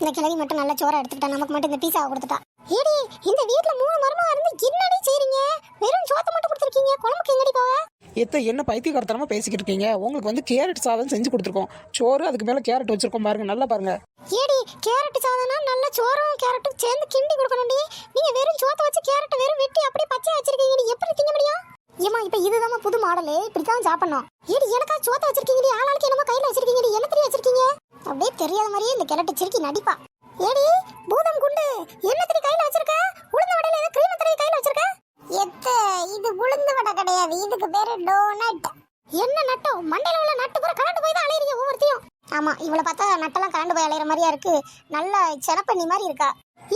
இந்த கிழவி மட்டும் நல்ல சோறா எடுத்துக்கிட்டா? நமக்கு மட்டும் இந்த பீஸாவை கொடுத்துட்டா? ஏடி இந்த வீட்ல மூணு மருமக இருந்து என்னடி செய்றீங்க? வெறும் சோத்தை மட்டும் கொடுத்துருக்கீங்க. குழம்புக்கு எங்கடி போவ? எத்த என்ன பைத்தியக்காரத்தனமா பேசிக்கிட்டு இருக்கீங்க? உங்களுக்கு வந்து கேரட் சாதம் செஞ்சு கொடுத்துருக்கோம். சோறு அதுக்கு மேல கேரட் வச்சிருக்கோம் பாருங்க நல்லா பாருங்க. ஏடி கேரட் சாதம்னா நல்ல சோறும் கேரட்டும் சேர்ந்து கிண்டி கொடுக்கணும்டி. நீங்க வெறும் சோத்தை வச்சு கேரட் வெறும் வெட்டி அப்படியே பச்சை வச்சிருக்கீங்க நீ எப்படி திங்க முடியும்? ஏமா இப்ப இதுதான் புது மாடலு இப்படித்தான் சாப்பிடணும். ஏடி எனக்கா சோத்தை வச்சிருக்கீங்கடி. ஆளாளுக்கு என்னமோ கையில வச்சிருக்கீங்கடி. என்ன தெரிய வச்சிருக்கீங்க? அப்படியே தெரியாத மாதிரியே இந்த கிழட்டு சிரிக்கி நடிப்பா. ஏடி பூதம் குண்டு என்ன திரி கையில வச்சிருக்க? உளுந்த வடையில ஏதோ கிரீம் திரி கையில வச்சிருக்க? எத்த இது உளுந்த வடை கிடையாது. இதுக்கு பேரு டோனட். என்ன நட்டோ மண்டையில உள்ள நட்டு பூரா கரண்ட் போய் தான் அலையறீங்க ஒவ்வொருத்தையும். ஆமா இவளை பார்த்தா நட்டெல்லாம் கரண்ட் போய் அலையிற மாதிரியா இருக்கு. நல்ல செனப்பண்ணி மாதிரி இருக்கா.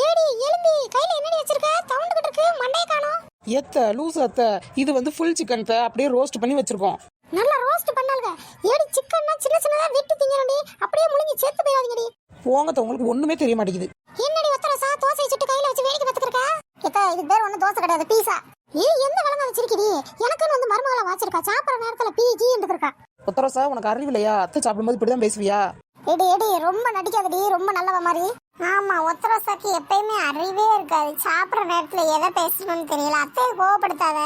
ஏடி எலும்பி கையில என்னடி வச்சிருக்க? தவுண்டுகிட்டு இருக்கு மண்டையை காணோம். எத்த லூஸ் அத்த. இது வந்து ஃபுல் சிக்கன் அப்படியே ரோஸ்ட் பண்ணி வச்சிருக்கோம். நல்லா ரோஸ்ட் பண்ணாலுங்க ஏடி சிக்கன்னா சின்ன சின்னதா வெட்டி திங்கறடி அப்படியே முழுங்கி செத்து போயாதீங்கடி போங்கத்த உங்களுக்கு ஒண்ணுமே தெரிய மாட்டேங்குது. என்னடி ஒத்தரசா தோசை சுட்டு கையில வச்சு வேடிக்கை பார்த்துக்கிறக்க எத்தா இதுக்கு பேர் ஒண்ணு தோசை கிடையாது பீஸா நீ எந்த வளங்க வச்சிருக்கடி? எனக்குன்னு வந்து மருமகளா வாச்சிருக்கா? சாப்பிடுற நேரத்துல பீ கீ ஒத்தரசா உனக்கு அறிவு இல்லையா? அத்தை சாப்பிடும்போது இப்படிதான் பேசுவியா? எடி எடி ரொம்ப நடிக்காதடி ரொம்ப நல்லவ மாதிரி. ஆமா ஒத்தரசாக்கு எப்பயுமே அறிவே இருக்காது. சாப்பிடுற நேரத்துல எதை பேசணும்னு தெரியல. அத்தையை கோவப்படுத்தாத.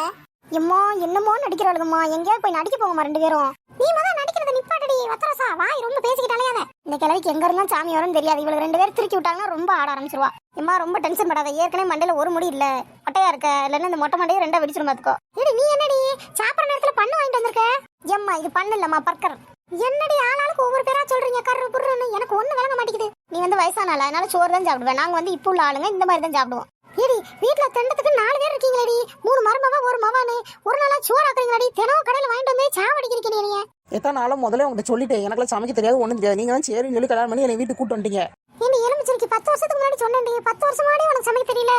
எம்மா என்னமோ நடிக்கிறாளுங்கம்மா? எங்கேயாவது போய் நடிக்க போங்கம்மா ரெண்டு பேரும். நீ முதல்ல நடிக்கிறத நிப்பாட்டடி வத்தரசா. வாய் ரொம்ப பேசிக்கிட்டாலே அத இந்த கிழவிக்கு எங்க இருந்தா சாமி வரும்னு தெரியாது. இவளுக்கு ரெண்டு பேரும் திருக்கி விட்டாங்கன்னா ரொம்ப ஆட ஆரம்பிச்சிருவா. எம்மா ரொம்ப டென்ஷன் படாத. ஏற்கனவே மண்டையில ஒரு முடி இல்ல. மொட்டையா இருக்க. இல்லன்னா இந்த மொட்டை மண்டையை ரெண்டா வெடிச்சிடும் பாத்துக்கோ. இடி நீ என்னடி? சாப்பிடுற நேரத்துல பண்ணு வாங்கிட்டு வந்திருக்க? எம்மா இது பண்ணு இல்லம்மா பர்க்கர் என்னடி ஆளாளுக்கு ஒவ்வொரு பேரா சொல்றீங்க? கரு புருன்னு எனக்கு ஒண்ணு விளங்க மாட்டேங்குது. நீ வந்து வயசான அதனால சோறு தான் சாப்பிடுவேன். நாங்க வந்து இப்போ உள்ள ஆளுங்க. இந்த மாதிரி தான் சாப்பிடுவோம். ஏடி வீட்ல திண்டத்துக்கு நாலு பேர் இருக்கீங்களேடி. மூணு மருமவ ஒரு மவானு. ஒரு நாளா சோறு ஆக்குறீங்களாடி தினம் கடையில வாங்கிட்டு வந்து சாவடிக்கிறீங்க நீங்க எத்தனை நாளும் முதல்ல உங்கள்கிட்ட சொல்லிட்டேன். எனக்குலாம் சமைக்க தெரியாது ஒண்ணும் தெரியாது. நீங்க தான் சரின்னு சொல்லி கல்யாணம் பண்ணி என்னை வீட்டுக்கு கூட்டு வந்துட்டீங்க. என்ன எலுமிச்சிருக்கி பத்து வருஷத்துக்கு முன்னாடி சொன்னேன்டி. பத்து வருஷம் முன்னாடி உனக்கு சமைக்க தெரியல.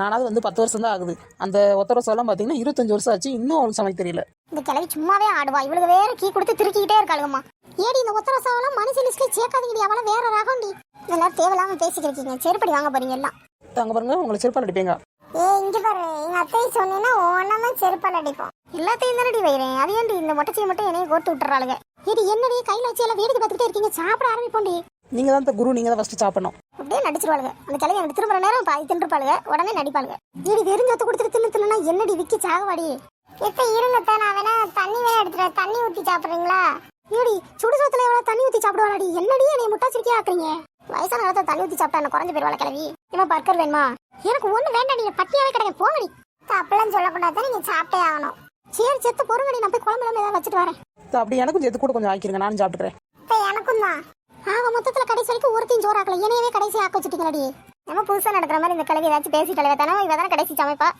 நானாவது வந்து பத்து வருஷம் தான் ஆகுது. அந்த ஒத்தர எல்லாம் பாத்தீங்கன்னா இருபத்தஞ்சு வருஷம் ஆச்சு. இன்னும் அவளுக்கு சமைக்க தெரியல. இந்த கிழவி சும்மாவே ஆடுவா. இவளுக்கு வேற கீ கொடுத்து திருக்கிக்கிட்டே இருக்காளுங்கம்மா. ஏடி இந்த ஒத்தர சாவெல்லாம் மனுஷ லிஸ்ட்ல சேர்க்காதீங்கடி. அவள வேற ரகம்டி. எல்லாரும் தேவையில்லாம பேசிக்கிட்டு இருக்கீங்க. செருப்படி வாங்க போறீங்க எல்லாம். அங்க பாருங்க உங்களை செருப்பால் அடிப்பீங்க. ஏ இங்க பாரு எங்க அத்தையை சொன்னீங்கன்னா ஒன்னமா செருப்பால் அடிப்போம். எல்லாத்தையும் தானடி வைறேன் அது ஏன்டி இந்த மொட்டச்சியை மட்டும் என்னைய கோர்த்து விட்டுறாளுங்க? இது என்னடி கையில வச்சு எல்லாம் வேடிக்கை பார்த்துட்டே இருக்கீங்க? சாப்பிட ஆரம்பிப்போண்டி நீங்க தான் இந்த குரு நீங்க தான் ஃபர்ஸ்ட் சாப்பிடணும். அப்படியே நடிச்சிருவாளுங்க. அந்த கிழவி எனக்கு திரும்புற நேரம் பாதி தின்றுப்பாளுங்க உடனே நடிப்பாளுங்க. ஏடி வெறுஞ்சத்தை கொடுத்துட்டு தின்னு தின்னுனா என்னடி விக்கி சாகவாடி? எத்த இருங்கத்த நான் வேணா தண்ணி வேணா எடுத்துறேன் தண்ணி ஊத்தி சாப்பிடுறீங்களா? ஏடி சுடு சோத்துல எவ்வளவு தண்ணி ஊத்தி சாப்பிடுவாடி என்னடி என்னை முட்டாச்சிருக்கியா ஆக்குறீங்க? வயசான காலத்துல தண்ணி ஊத்தி சாப்பிட்டா குறைஞ்சு போயிருவாள் கிழவி? இவன் பர்க்கர் வேணுமா? எனக்கு ஒண்ணு வேண்டாம் நீங்க பட்டியாவே கிடைக்க போங்கடி. அப்பெல்லாம் சொல்லக்கூடாது நீங்க சாப்பிட்டே ஆகணும். சரி செத்து பொறுங்கடி நான் போய் குழம்பு ஏதாவது வச்சுட்டு வரேன். அப்படி எனக்கும் சேர்த்து கூட கொஞ்சம் ஆக்கிருங்க நானும் சாப்பிட்டுக்கிறேன். இப்ப எனக்கும் தான் ஆக மொத்தத்துல கடைசி வரைக்கும் ஒருத்தையும் சோறு ஆக்கல என்னையவே கடைசி ஆக்க வச்சுட்டீங்களடி. நம்ம புதுசா நடக்கிற மாதிரி இந்த கிழவி ஏதாச்சும் பேசிட்டாலே தானே இவ தானே கடைசி சமைப்பா.